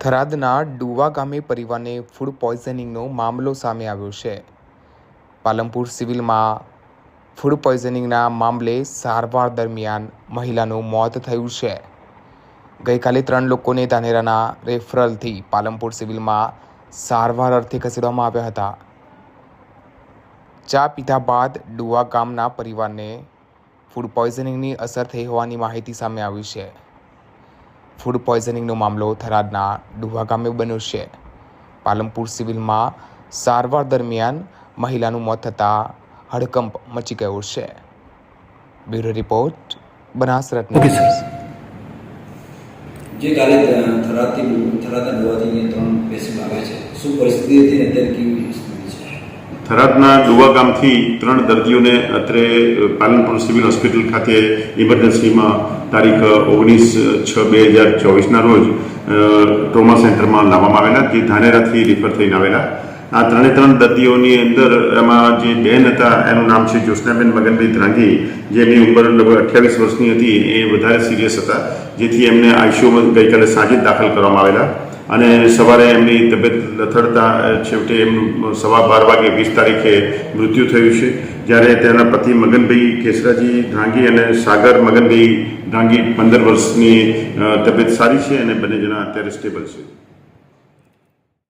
થરાદના ડુવા ગામે પરિવારને ફૂડ પોઈઝનિંગનો મામલો સામે આવ્યો છે. પાલનપુર સિવિલમાં ફૂડ પોઈઝનિંગના મામલે સારવાર દરમિયાન મહિલાનું મોત થયું છે. ગઈકાલે ત્રણ લોકોને ધાનેરાના રેફરલથી પાલનપુર સિવિલમાં સારવાર અર્થે ખસેડવામાં આવ્યા હતા. ચા પીધા બાદ ડુવા ગામના પરિવારને ફૂડ પોઈઝનિંગની અસર થઈ હોવાની માહિતી સામે આવી છે. ફૂડ પોઈઝનિંગનો મામલો થરાદના ડુવા ગામે બન્યો છે. પાલનપુર સિવિલમાં સારવાર દરમિયાન મહિલાનું મોત થતાં હડકંપ મચી ગયો છે. બ્યુરો રિપોર્ટ બનાસ રત્ન ઓકે, સર. જે કાલે થરાદથી થરાદના ડુહાથી ત્રણ પેશન્ટ આવ્યા છે. શું પરિસ્થિતિ હતી અત્યારે કેવી છે? થરાદના ડુવા ગામથી ત્રણ દર્દીઓને અત્રે પાલનપુર સિવિલ હોસ્પિટલ ખાતે ઇમરજન્સીમાં તારીખ ઓગણીસ છ બે હજાર ચોવીસના રોજ ટ્રોમા સેન્ટરમાં લાવવામાં આવેલા જે ધાનેરાથી રિફર થઈને આવેલા. આ ત્રણે ત્રણ દર્દીઓની અંદર એમાં જે બેન હતા, એનું નામ છે જ્યોત્સનાબેન મગનભાઈ ધ્રાંગી જેની ઉંમર લગભગ અઠ્યાવીસ વર્ષની હતી, એ વધારે સિરિયસ હતા, જેથી એમને આઈસીયુમાં ગઈકાલે સાંજે દાખલ કરવામાં આવેલા. અને સવારે એમની તબિયત લથડતા છેવટે એમનું સવા બાર વાગે વીસ તારીખે મૃત્યુ થયું છે. જ્યારે તેના પતિ મગનભાઈ કેસરાજી ધાંગી અને સાગર મગનભાઈ ધાંગી પંદર વર્ષની તબિયત સારી છે અને બંને જણા અત્યારે સ્ટેબલ છે.